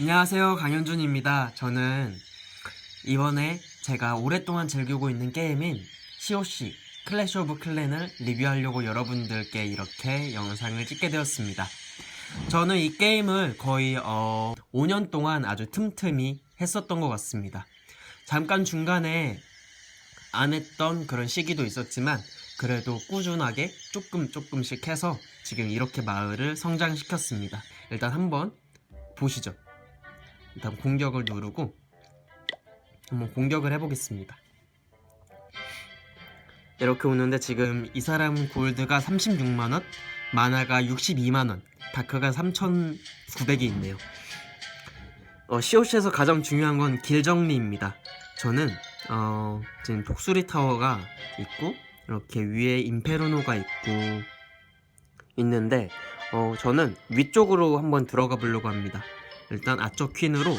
안녕하세요 강현준입니다. 저는 이번에 제가 오랫동안 즐기고 있는 게임인 COC 클래시 오브 클랜을 리뷰하려고 여러분들께 이렇게 영상을 찍게 되었습니다. 저는 이 게임을 거의 어, 5년 동안 아주 틈틈이 했었던 것 같습니다. 잠깐 중간에 안 했던 그런 시기도 있었지만 그래도 꾸준하게 조금 조금씩 해서 지금 이렇게 마을을 성장시켰습니다. 일단 한번 보시죠. 일단 공격을 누르고 한번 공격을 해보겠습니다. 이렇게 오는데 지금 이 사람 골드가 36만원, 마나가 62만원, 다크가 3,900이 있네요. 어, COC에서 가장 중요한 건 길 정리입니다. 저는 어, 지금 독수리 타워가 있고 이렇게 위에 임페르노가 있고 있는데 어, 저는 위쪽으로 한번 들어가 보려고 합니다. 일단 앞쪽 퀸으로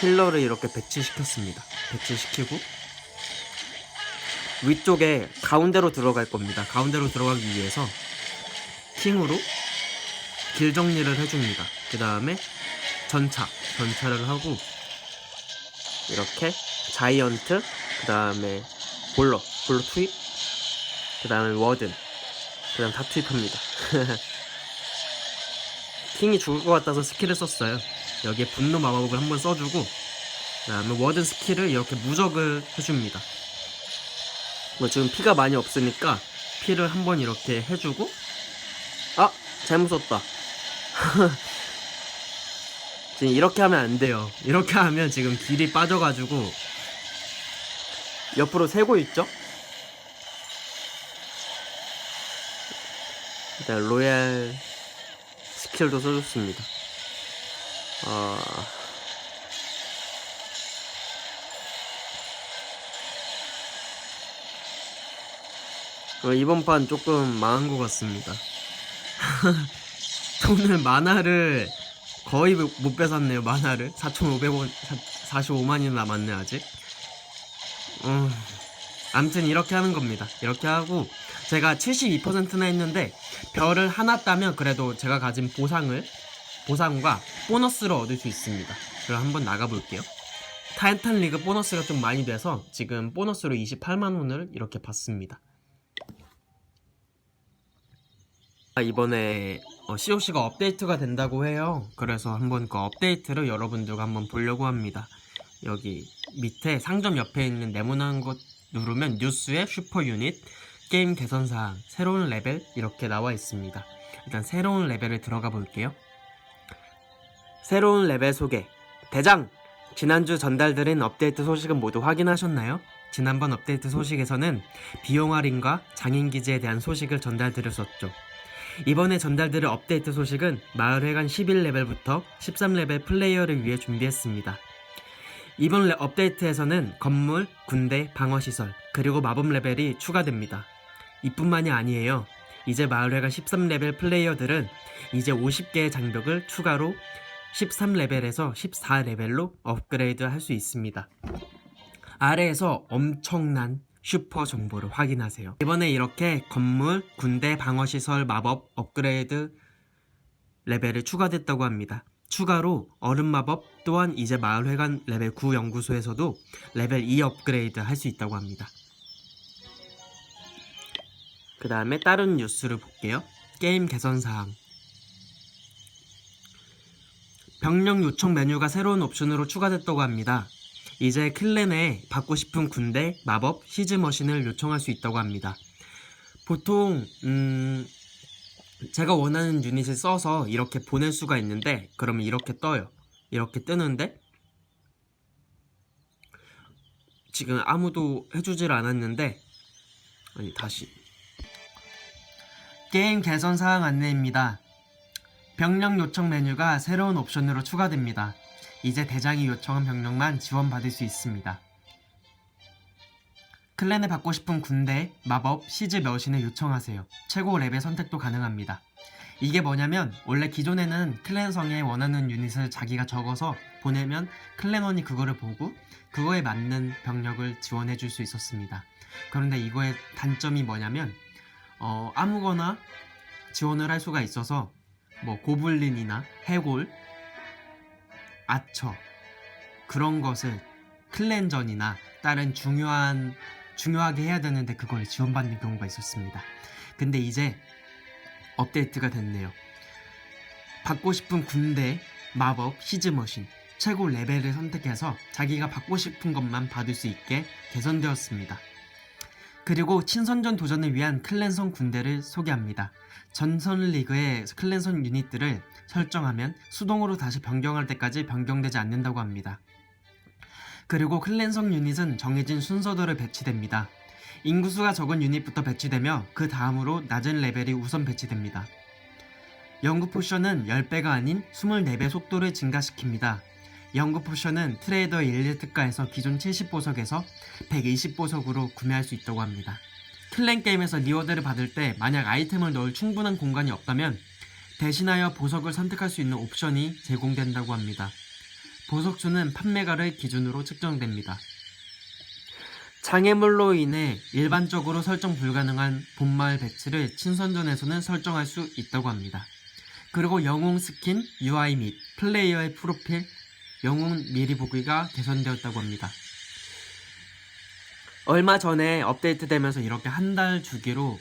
힐러를 이렇게 배치시켰습니다. 배치시키고 위쪽에 가운데로 들어갈 겁니다. 가운데로 들어가기 위해서 킹으로 길 정리를 해줍니다. 그 다음에 전차, 전차를 하고 이렇게 자이언트, 그 다음에 볼러, 볼러 투입, 그 다음에 워든, 그 다음 다 투입합니다. 킹이 죽을 것 같아서 스킬을 썼어요. 여기에 분노 마법을 한번 써주고, 그 다음에 워든 스킬을 이렇게 무적을 해줍니다. 뭐 지금 피가 많이 없으니까 피를 한번 이렇게 해주고, 아! 잘못 썼다. 지금 이렇게 하면 안 돼요. 이렇게 하면 지금 길이 빠져가지고, 옆으로 세고 있죠? 일단 로얄 스킬도 써줬습니다. 어... 어, 이번 판 조금 망한 것 같습니다. 오늘 만화를 거의 못 뺏었네요, 만화를. 4,500원, 45만이나 남았네, 아직. 음, 암튼 이렇게 하는 겁니다. 이렇게 하고, 제가 72%나 했는데, 별을 하나 따면 그래도 제가 가진 보상을, 보상과 보너스를 얻을 수 있습니다. 그럼 한번 나가볼게요. 타이탄 리그 보너스가 좀 많이 돼서 지금 보너스로 28만 원을 이렇게 받습니다. 아, 이번에 어, COC가 업데이트가 된다고 해요. 그래서 한번 그 업데이트를 여러분들과 한번 보려고 합니다. 여기 밑에 상점 옆에 있는 네모난 곳 누르면 뉴스에 슈퍼 유닛, 게임 개선 사항, 새로운 레벨 이렇게 나와 있습니다. 일단 새로운 레벨을 들어가 볼게요. 새로운 레벨 소개. 대장! 지난주 전달드린 업데이트 소식은 모두 확인하셨나요? 지난번 업데이트 소식에서는 비용 할인과 장인 기지에 대한 소식을 전달드렸었죠. 이번에 전달드릴 업데이트 소식은 마을회관 11레벨부터 13레벨 플레이어를 위해 준비했습니다. 이번 레- 업데이트에서는 건물, 군대, 방어시설, 그리고 마법 레벨이 추가됩니다. 이뿐만이 아니에요. 이제 마을회관 13레벨 플레이어들은 이제 50개의 장벽을 추가로 13레벨에서 14레벨로 업그레이드 할 수 있습니다. 아래에서 엄청난 슈퍼 정보를 확인하세요. 이번에 이렇게 건물, 군대, 방어시설, 마법, 업그레이드 레벨이 추가됐다고 합니다. 추가로 얼음 마법 또한 이제 마을회관 레벨 9 연구소에서도 레벨 2 업그레이드 할 수 있다고 합니다. 그 다음에 다른 뉴스를 볼게요. 게임 개선 사항. 병력 요청 메뉴가 새로운 옵션으로 추가됐다고 합니다. 이제 클랜에 받고 싶은 군대, 마법, 시즈 머신을 요청할 수 있다고 합니다. 보통 음 제가 원하는 유닛을 써서 이렇게 보낼 수가 있는데 그러면 이렇게 떠요. 이렇게 뜨는데 지금 아무도 해주질 않았는데 아니 다시 게임 개선 사항 안내입니다. 병력 요청 메뉴가 새로운 옵션으로 추가됩니다. 이제 대장이 요청한 병력만 지원받을 수 있습니다. 클랜에 받고 싶은 군대, 마법, 시즈 머신을 요청하세요. 최고 레벨 선택도 가능합니다. 이게 뭐냐면 원래 기존에는 클랜성에 원하는 유닛을 자기가 적어서 보내면 클랜원이 그거를 보고 그거에 맞는 병력을 지원해 줄 수 있었습니다. 그런데 이거의 단점이 뭐냐면 어, 아무거나 지원을 할 수가 있어서 뭐 고블린이나 해골 아처 그런 것을 클렌전이나 다른 중요한 중요하게 해야 되는데 그걸 지원받는 경우가 있었습니다. 근데 이제 업데이트가 됐네요. 받고 싶은 군대, 마법, 시즈머신, 최고 레벨을 선택해서 자기가 받고 싶은 것만 받을 수 있게 개선되었습니다. 그리고 친선전 도전을 위한 클랜선 군대를 소개합니다. 전선 리그의 클랜선 유닛들을 설정하면 수동으로 다시 변경할 때까지 변경되지 않는다고 합니다. 그리고 클랜성 유닛은 정해진 순서대로 배치됩니다. 인구수가 적은 유닛부터 배치되며 그 다음으로 낮은 레벨이 우선 배치됩니다. 연구 포션은 10배가 아닌 24배 속도를 증가시킵니다. 연구 포션은 트레이더 1, 2특가에서 기존 70보석에서 120보석으로 구매할 수 있다고 합니다. 클랜 게임에서 리워드를 받을 때 만약 아이템을 넣을 충분한 공간이 없다면 대신하여 보석을 선택할 수 있는 옵션이 제공된다고 합니다. 보석수는 판매가를 기준으로 측정됩니다. 장애물로 인해 일반적으로 설정 불가능한 본마을 배치를 친선전에서는 설정할 수 있다고 합니다. 그리고 영웅 스킨, UI 및 플레이어의 프로필, 영웅 미리 보기가 개선되었다고 합니다. 얼마 전에 업데이트되면서 이렇게 한 달 주기로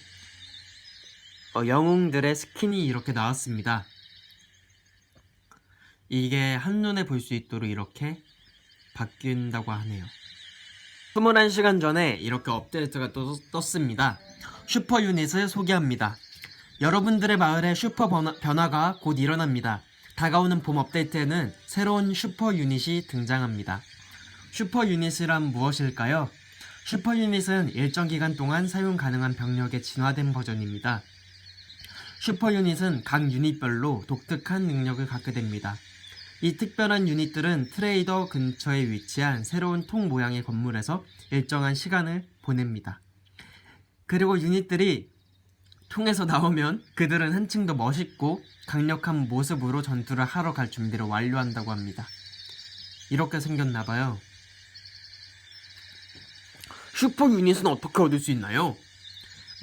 어, 영웅들의 스킨이 이렇게 나왔습니다. 이게 한눈에 볼 수 있도록 이렇게 바뀐다고 하네요. 21시간 전에 이렇게 업데이트가 또 떴습니다. 슈퍼 유닛을 소개합니다. 여러분들의 마을에 슈퍼 변화, 변화가 곧 일어납니다. 다가오는 봄 업데이트에는 새로운 슈퍼 유닛이 등장합니다. 슈퍼 유닛이란 무엇일까요? 슈퍼 유닛은 일정 기간 동안 사용 가능한 병력의 진화된 버전입니다. 슈퍼 유닛은 각 유닛별로 독특한 능력을 갖게 됩니다. 이 특별한 유닛들은 트레이더 근처에 위치한 새로운 통 모양의 건물에서 일정한 시간을 보냅니다. 그리고 유닛들이 통에서 나오면 그들은 한층 더 멋있고 강력한 모습으로 전투를 하러 갈 준비를 완료한다고 합니다. 이렇게 생겼나봐요. 슈퍼 유닛은 어떻게 얻을 수 있나요?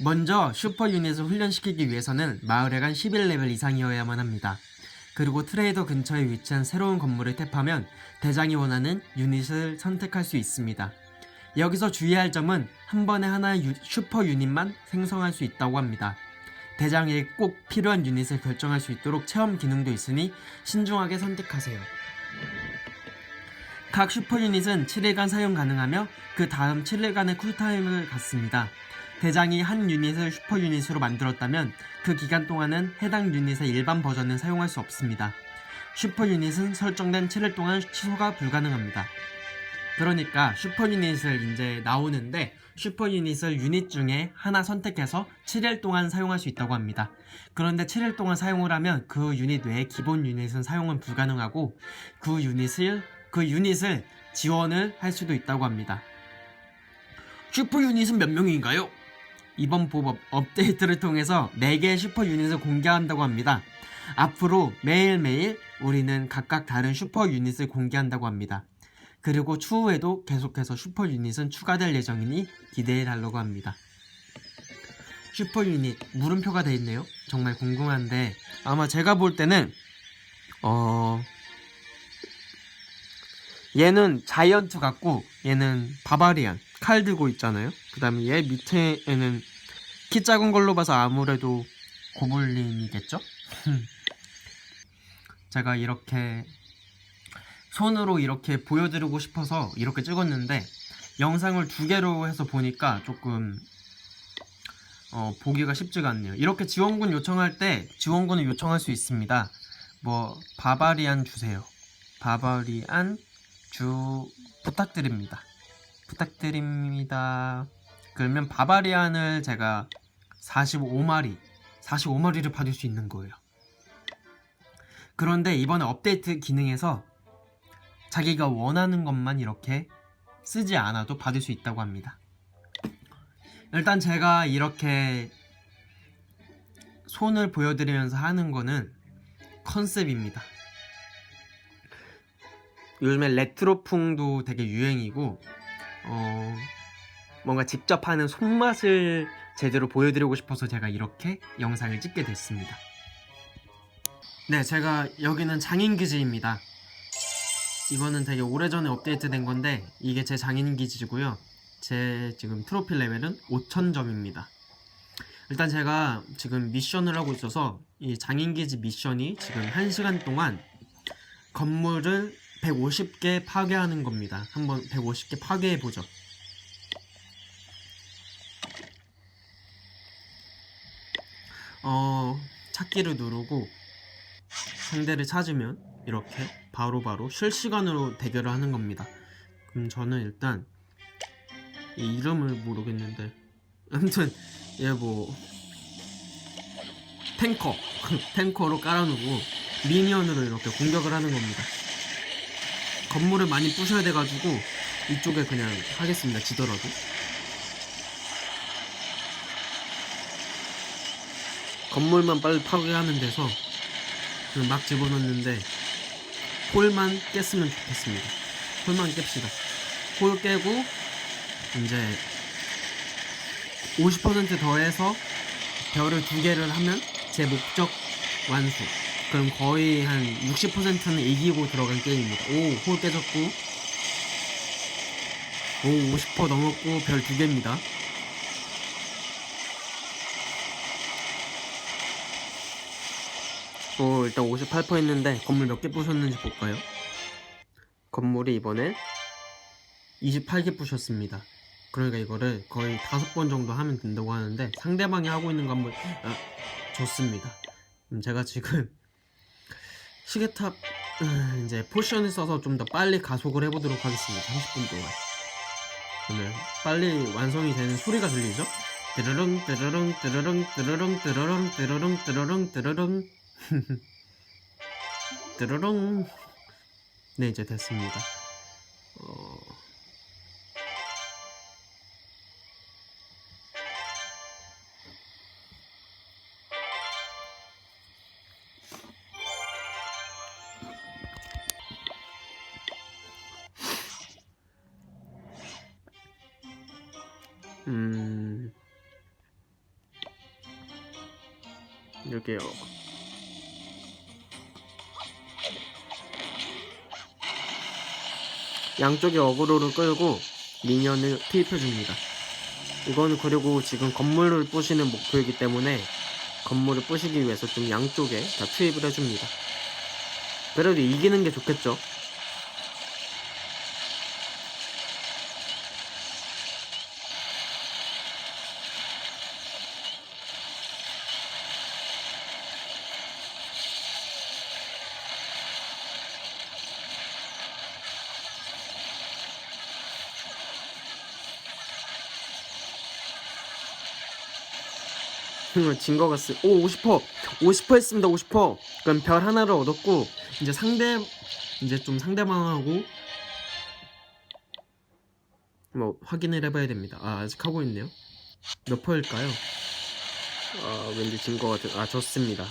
먼저 슈퍼 유닛을 훈련시키기 위해서는 마을에 간 11레벨 이상이어야만 합니다. 그리고 트레이더 근처에 위치한 새로운 건물을 탭하면 대장이 원하는 유닛을 선택할 수 있습니다. 여기서 주의할 점은 한 번에 하나의 유- 슈퍼 유닛만 생성할 수 있다고 합니다. 대장에 꼭 필요한 유닛을 결정할 수 있도록 체험 기능도 있으니 신중하게 선택하세요. 각 슈퍼 유닛은 7일간 사용 가능하며 그 다음 7일간의 쿨타임을 갖습니다. 대장이 한 유닛을 슈퍼 유닛으로 만들었다면 그 기간 동안은 해당 유닛의 일반 버전은 사용할 수 없습니다. 슈퍼 유닛은 설정된 7일 동안 취소가 불가능합니다. 그러니까 슈퍼 유닛을 이제 나오는데 슈퍼 유닛을 유닛 중에 하나 선택해서 7일 동안 사용할 수 있다고 합니다. 그런데 7일 동안 사용을 하면 그 유닛 외에 기본 유닛은 사용은 불가능하고 그 유닛을 그 유닛을 지원을 할 수도 있다고 합니다. 슈퍼 유닛은 몇 명인가요? 이번 보법 업데이트를 통해서 4개의 슈퍼 유닛을 공개한다고 합니다. 앞으로 매일매일 우리는 각각 다른 슈퍼 유닛을 공개한다고 합니다. 그리고 추후에도 계속해서 슈퍼 유닛은 추가될 예정이니 기대해 달라고 합니다. 슈퍼 유닛 물음표가 돼 있네요. 정말 궁금한데 아마 제가 볼 때는 어 얘는 자이언트 같고 얘는 바바리안 칼 들고 있잖아요. 그다음에 얘 밑에는 키 작은 걸로 봐서 아무래도 고블린이겠죠? 제가 이렇게 손으로 이렇게 보여드리고 싶어서 이렇게 찍었는데 영상을 두 개로 해서 보니까 조금 어, 보기가 쉽지가 않네요. 이렇게 지원군 요청할 때 지원군을 요청할 수 있습니다. 뭐 바바리안 주세요. 바바리안 주 부탁드립니다. 부탁드립니다. 그러면 바바리안을 제가 45마리, 45마리를 받을 수 있는 거예요. 그런데 이번에 업데이트 기능에서 자기가 원하는 것만 이렇게 쓰지 않아도 받을 수 있다고 합니다. 일단 제가 이렇게 손을 보여드리면서 하는 거는 컨셉입니다. 요즘에 레트로풍도 되게 유행이고 어, 뭔가 직접 하는 손맛을 제대로 보여드리고 싶어서 제가 이렇게 영상을 찍게 됐습니다. 네, 제가 여기는 장인기지입니다. 이거는 되게 오래전에 업데이트 된 건데 이게 제 장인 기지고요. 제 지금 트로피 레벨은 5,000점입니다. 일단 제가 지금 미션을 하고 있어서 이 장인 기지 미션이 지금 1시간 동안 건물을 150개 파괴하는 겁니다. 한번 150개 파괴해 보죠. 어, 찾기를 누르고 상대를 찾으면 이렇게 바로 바로 실시간으로 대결을 하는 겁니다. 그럼 저는 일단 이 이름을 모르겠는데 아무튼 얘뭐 탱커 탱커로 깔아놓고 미니언으로 이렇게 공격을 하는 겁니다. 건물을 많이 부셔야 돼가지고 이쪽에 그냥 하겠습니다. 지더라도. 건물만 빨리 파괴하면 돼서 그냥 막 집어넣는데 홀만 깼으면 좋겠습니다. 홀만 깹시다. 홀 깨고 이제 50% 더해서 별을 두 개를 하면 제 목적 완수. 그럼 거의 한 60%는 이기고 들어간 게임입니다. 오, 홀 깨졌고. 오, 50% 넘었고 별 두 개입니다. 오, 일단 58% 했는데 건물 몇 개 부셨는지 볼까요? 건물이 이번에 28개 부셨습니다. 그러니까 이거를 거의 다섯 번 정도 하면 된다고 하는데 상대방이 하고 있는 건물 아, 좋습니다. 음, 제가 지금 시계탑 음, 이제 포션을 써서 좀 더 빨리 가속을 해보도록 하겠습니다. 30분 동안. 그러면 빨리 완성이 되는 소리가 들리죠? 뜨르릉 뜨르릉 뜨르릉 뜨르릉 뜨르릉 뜨르릉 뜨르릉 뜨르릉 뜨르릉 네 이제 됐습니다. 어... 음 여기요. 양쪽에 어그로를 끌고 미니언을 투입해 줍니다. 이거는 그리고 지금 건물을 부시는 목표이기 때문에 건물을 부시기 위해서 좀 양쪽에 다 투입을 해줍니다. 그래도 이기는 게 좋겠죠. 진거 같어요. 오, 50%! 50% 했습니다, 50%! 그럼 별 하나를 얻었고, 이제 상대, 이제 좀 상대방하고, 뭐, 확인을 해봐야 됩니다. 아, 아직 하고 있네요. 몇 퍼일까요? 아, 왠지 진거 같은, 아, 좋습니다.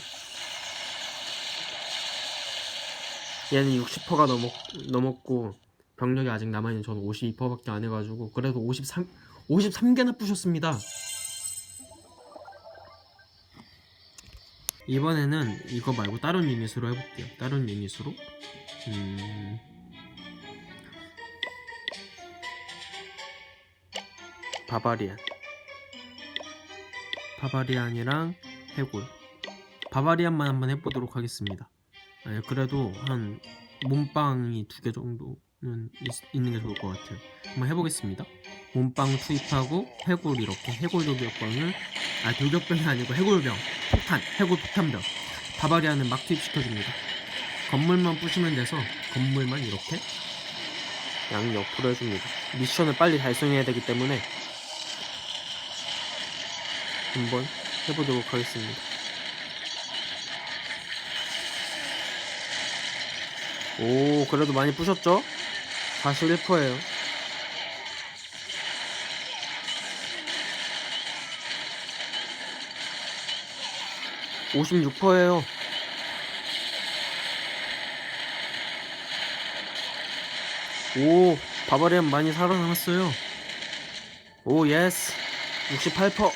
얘는 60%가 넘었, 넘었고, 병력이 아직 남아있는 저는 52%밖에 안 해가지고, 그래도 53, 53개나 부셨습니다. 이번에는 이거 말고 다른 유닛으로 해볼게요. 다른 유닛으로. 음... 바바리안. 바바리안이랑 해골. 바바리안만 한번 해보도록 하겠습니다. 아니, 그래도 한 몸빵이 두 개 정도는 있, 는게 좋을 것 같아요. 한번 해보겠습니다. 몸빵 투입하고 해골 이렇게 해골 돌격병을 아 돌격병이 아니고 해골병 폭탄 해골 폭탄병 바바리안은 막 투입시켜줍니다. 건물만 부시면 돼서 건물만 이렇게 양 옆으로 해줍니다. 미션을 빨리 달성해야 되기 때문에 한번 해보도록 하겠습니다. 오 그래도 많이 부셨죠? 41%예요. 56%예요. 오, 바바리안 많이 살아남았어요. 오, 예스. 68%.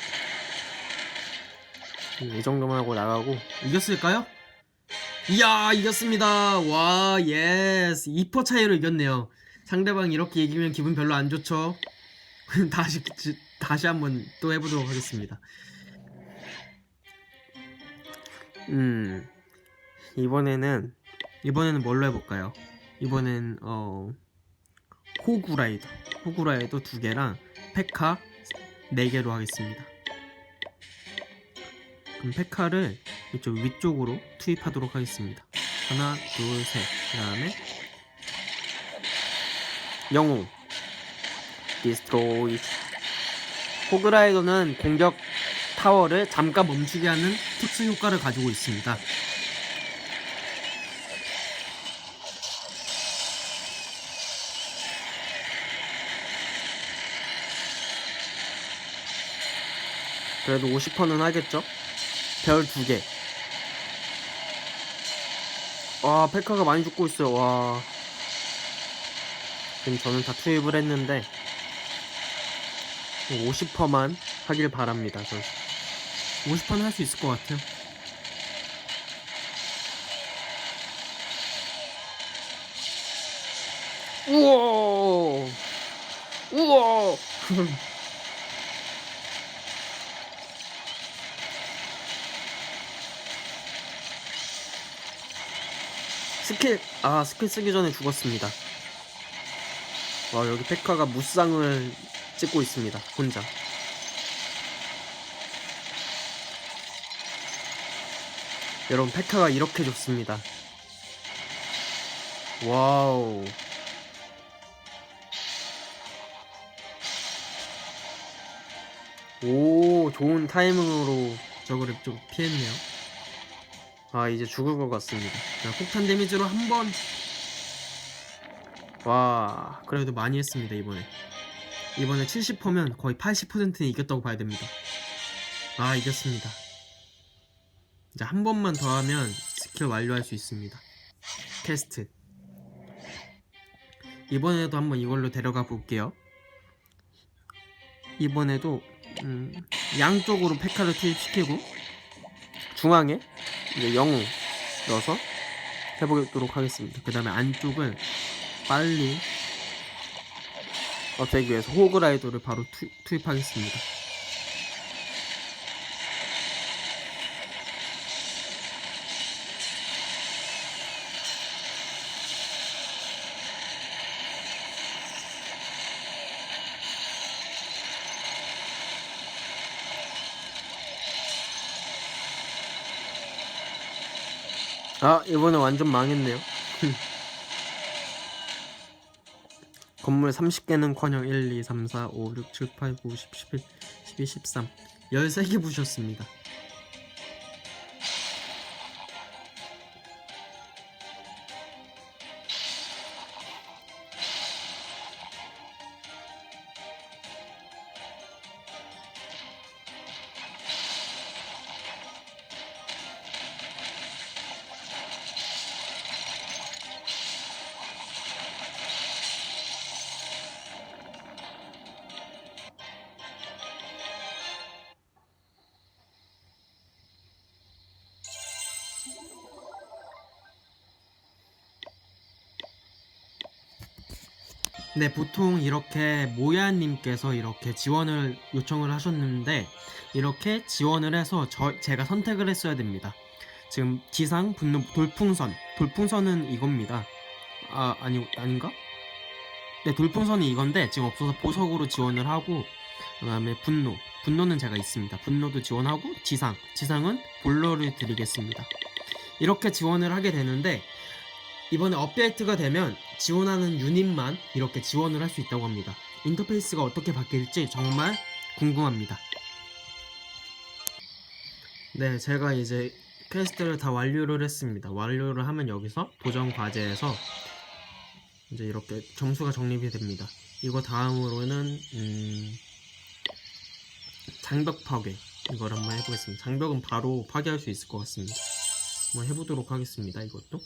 이 정도만 하고 나가고 이겼을까요? 이야 이겼습니다 와 예스 2퍼 차이로 이겼네요 상대방 이렇게 이기면 기분 별로 안 좋죠 다시 지- 다시 한번 또 해보도록 하겠습니다 음. 이번에는 이번에는 뭘로 해볼까요? 이번엔 어 호구라이더. 호구라이더 두 개랑 페카 네 개로 하겠습니다. 그럼 페카를 이쪽 위쪽으로 투입하도록 하겠습니다. 하나, 둘, 셋. 그 다음에 영웅. 디스트로이 호그라이더는 공격 타워를 잠깐 멈추게 하는 특수 효과를 가지고 있습니다. 그래도 50%는 하겠죠? 별두 개. 와, 페카가 많이 죽고 있어요. 와. 지금 저는 다 투입을 했는데 50%만 하길 바랍니다. 저 50%는 할수 있을 것 같아요. 우와! 우와! 스킬 아 스킬 쓰기 전에 죽었습니다. 와 여기 페카가 무쌍을 찍고 있습니다. 혼자. 여러분 페카가 이렇게 좋습니다. 와우. 오 좋은 타이밍으로 저거를 좀 피했네요. 아 이제 죽을 것 같습니다. 자, 폭탄 데미지로 한 번. 와 그래도 많이 했습니다 이번에. 이번에 70%면 거의 80%는 이겼다고 봐야 됩니다. 아 이겼습니다. 이제 한 번만 더 하면 스킬 완료할 수 있습니다. 캐스트. 이번에도 한번 이걸로 데려가 볼게요. 이번에도 음, 양쪽으로 페카를 투입시키고 중앙에 이제 영웅 넣어서 해보도록 하겠습니다. 그 다음에 안쪽을 빨리 없애기 위해서 호그라이더를 바로 투, 투입하겠습니다. 아 이번에 완전 망했네요. 건물 30개는 커녕 1, 2, 3, 4, 5, 6, 7, 8, 9, 10, 11, 12, 13 13개 부셨습니다 네, 보통 이렇게 모야님께서 이렇게 지원을 요청을 하셨는데 이렇게 지원을 해서 저 제가 선택을 했어야 됩니다. 지금 지상 분노 돌풍선 돌풍선은 이겁니다. 아 아니 아닌가? 네, 돌풍선이 이건데 지금 없어서 보석으로 지원을 하고 그 다음에 분노 분노는 제가 있습니다. 분노도 지원하고 지상 지상은 볼러를 드리겠습니다. 이렇게 지원을 하게 되는데 이번에 업데이트가 되면 지원하는 유닛만 이렇게 지원을 할 수 있다고 합니다. 인터페이스가 어떻게 바뀔지 정말 궁금합니다. 네, 제가 이제 퀘스트를 다 완료를 했습니다. 완료를 하면 여기서 도전 과제에서 이제 이렇게 점수가 적립이 됩니다. 이거 다음으로는 음, 장벽 파괴 이걸 한번 해보겠습니다. 장벽은 바로 파괴할 수 있을 것 같습니다. 한번 해보도록 하겠습니다. 이것도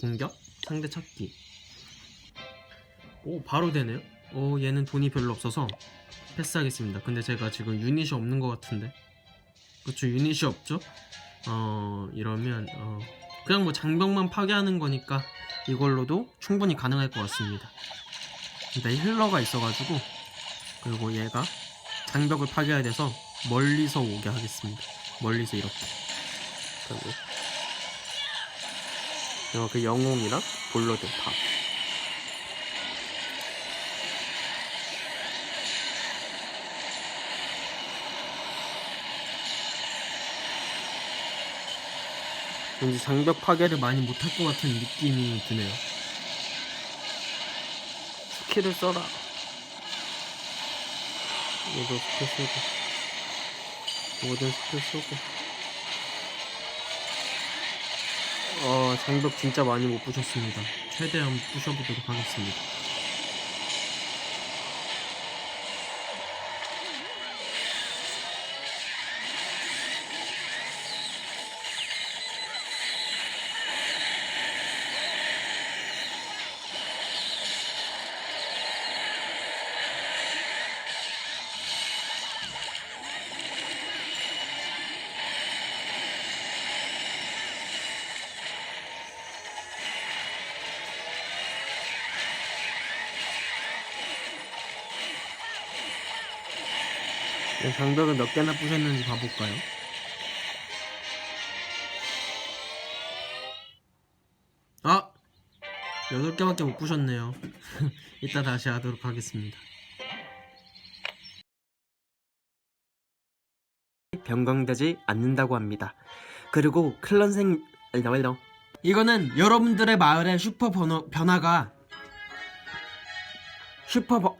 공격? 상대 찾기. 오 바로 되네요. 오 얘는 돈이 별로 없어서 패스하겠습니다. 근데 제가 지금 유닛이 없는 것 같은데. 그쵸 유닛이 없죠? 어 이러면 어 그냥 뭐 장벽만 파괴하는 거니까 이걸로도 충분히 가능할 것 같습니다. 근데 힐러가 있어가지고 그리고 얘가 장벽을 파괴해야 돼서 멀리서 오게 하겠습니다. 멀리서 이렇게. 그리고 그리고 그 영웅이랑 볼러드 다 왠지 장벽 파괴를 많이 못할 것 같은 느낌이 드네요. 스킬을 써라. 이거 스킬 쓰고 모든 스킬 쓰고 어 장벽 진짜 많이 못 부셨습니다. 최대한 부셔보도록 하겠습니다. 장벽을 몇 개나 부셨는지 봐볼까요? 아! 8개밖에 못 부셨네요. 이따 다시 하도록 하겠습니다. 변경되지 않는다고 합니다. 그리고 클런생 나와요. 이거는 여러분들의 마을의 슈퍼 번호, 변화가 슈퍼 버...